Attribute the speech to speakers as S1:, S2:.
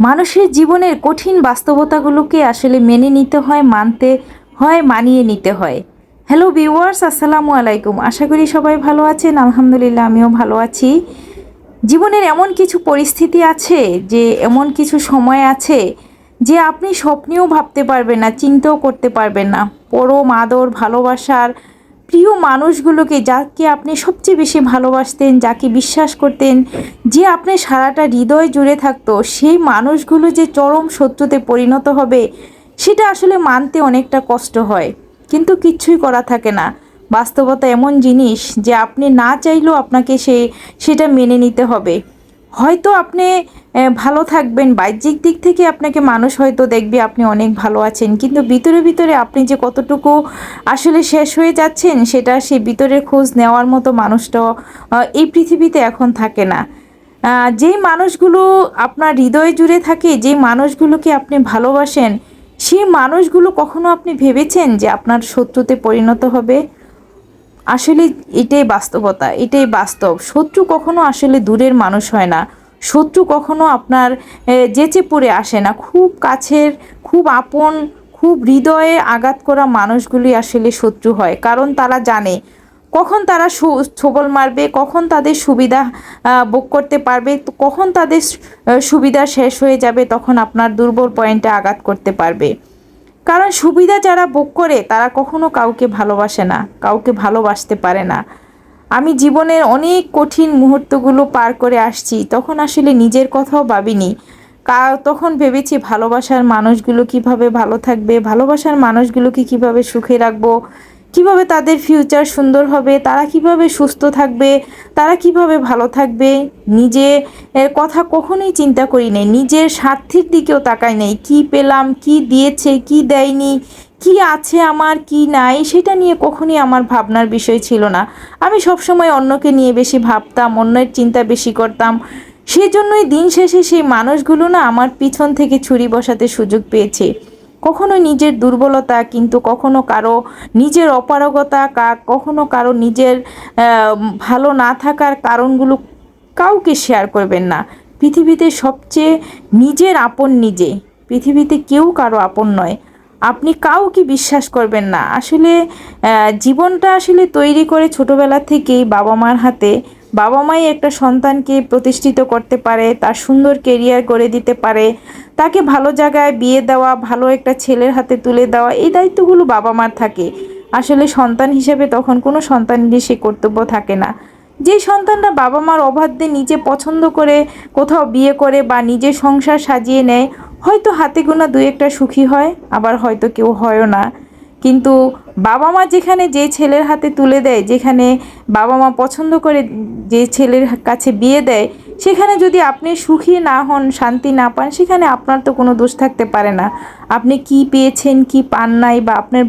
S1: মানুষের জীবনের কঠিন বাস্তবতাগুলোকে আসলে মেনে নিতে হয়, মানতে হয়, মানিয়ে নিতে হয়। হ্যালো ভিউয়ার্স আসসালামু আলাইকুম। আশা করি সবাই ভালো আছেন। আলহামদুলিল্লাহ, আমিও ভালো আছি। জীবনের এমন কিছু পরিস্থিতি আছে যে, এমন কিছু সময় আছে যে, আপনি স্বপ্নেও ভাবতে পারবেন না, চিন্তাও করতে পারবেন না। পরম আদর, ভালোবাসার প্রিয় মানুষগুলোকে যাকে আপনি সবচেয়ে বেশি ভালোবাসতেন, যাকে বিশ্বাস করতেন যে আপনি সারাটা হৃদয় জুড়ে থাকতো সেই মানুষগুলো যে চরম শত্রুতে পরিণত হবে সেটা আসলে মানতে অনেকটা কষ্ট হয়। কিন্তু কিচ্ছুই করা থাকে না। বাস্তবতা এমন জিনিস যে আপনি না চাইলেও আপনাকে সে সেটা মেনে নিতে হবে। হয়তো আপনি ভালো থাকবেন বাহ্যিক দিক থেকে আপনাকে মানুষ হয়তো দেখবে আপনি অনেক ভালো আছেন কিন্তু ভিতরে ভিতরে আপনি যে কতটুকু আসলে শেষ হয়ে যাচ্ছেন সেটা সেই ভিতরের খোঁজ নেওয়ার মতো মানুষটাও আহ, এই পৃথিবীতে এখন থাকে না। যেই মানুষগুলো আপনার হৃদয় জুড়ে থাকে, যেই মানুষগুলোকে আপনি ভালোবাসেন, সেই মানুষগুলো কখনো আপনি ভেবেছেন যে আপনার শত্রুতে পরিণত হবে? আসলে এটাই বাস্তবতা, এটাই বাস্তব। শত্রু কখনো আসলে দূরের মানুষ হয় না। শত্রু কখনো আপনার যেচে পড়ে আসে না। খুব কাছের, খুব আপন, খুব হৃদয়ে আঘাত করা মানুষগুলি আসলে শত্রু হয়। কারণ তারা জানে কখন তারা ছোবল মারবে, কখন তাদের সুবিধা বুক করতে পারবে কখন তাদের সুবিধা শেষ হয়ে যাবে তখন আপনার দুর্বল পয়েন্টে আঘাত করতে পারবে। কারণ সুবিধা যারা বুক করে, তারা কখনো কাউকে ভালোবাসে না, কাউকে ভালোবাসতে পারে না। আমি জীবনের অনেক কঠিন মুহূর্তগুলো পার করে আসছি, তখন আসলে নিজের কথাও ভাবিনি। তখন ভেবেছি ভালোবাসার মানুষগুলো কীভাবে ভালো থাকবে, ভালোবাসার মানুষগুলোকে কীভাবে সুখে রাখব কীভাবে তাদের ফিউচার সুন্দর হবে? তারা কীভাবে সুস্থ থাকবে? তারা কীভাবে ভালো থাকবে? নিজে কথা কখনোই চিন্তা করি নাই। নিজের স্বার্থের দিকেও তাকাই নাই। কি পেলাম, কি দিয়েছে, কি দেয়নি, কি আছে আমার, কি নাই, সেটা নিয়ে কখনই আমার ভাবনার বিষয় ছিল না। আমি সবসময় অন্যকে নিয়ে বেশি ভাবতাম, অন্যের চিন্তা বেশি করতাম। সেজন্যই দিন শেষে সেই মানুষগুলো না আমার পিছন থেকে ছুরি বসাতে সুযোগ পেয়েছে। কখনো নিজের দুর্বলতা, কিন্তু কখনো কারও নিজের অপারগতা কখনো কারও নিজের ভালো না থাকার কারণগুলো কাউকে শেয়ার করবেন না। পৃথিবীতে সবচেয়ে নিজের আপন নিজে, পৃথিবীতে কেউ কারও আপন নয়। আপনি কাউকে বিশ্বাস করবেন না। আসলে জীবনটা আসলে তৈরি করে ছোটবেলা থেকেই বাবা মার হাতে বাবা মাই একটা সন্তানকে প্রতিষ্ঠিত করতে পারে, তার সুন্দর কেরিয়ার গড়ে দিতে পারে তাকে ভালো জায়গায় বিয়ে দেওয়া, ভালো একটা ছেলের হাতে তুলে দেওয়া, এই দায়িত্বগুলো বাবা মার থাকে। আসলে সন্তান হিসেবে তখন কোনো সন্তানেরই সে কর্তব্য থাকে না। যে সন্তানরা বাবা মার অবাধ্যে নিজে পছন্দ করে, কোথাও বিয়ে করে বা নিজে সংসার সাজিয়ে নেয়, হয়তো হাতে গোনা দুই একটা সুখী হয়, আবার হয়তো কেউ হয়ও না। কিন্তু বাবা মা যেখানে যে ছেলের হাতে তুলে দেয়, যেখানে বাবা মা পছন্দ করে যে ছেলের কাছে বিয়ে দেয় সেখানে যদি আপনি সুখী না হন, শান্তি না পান, সেখানে আপনার তো কোনো দোষ থাকতে পারে না। আপনি কি পেয়েছেন, কি পান নাই বা আপনার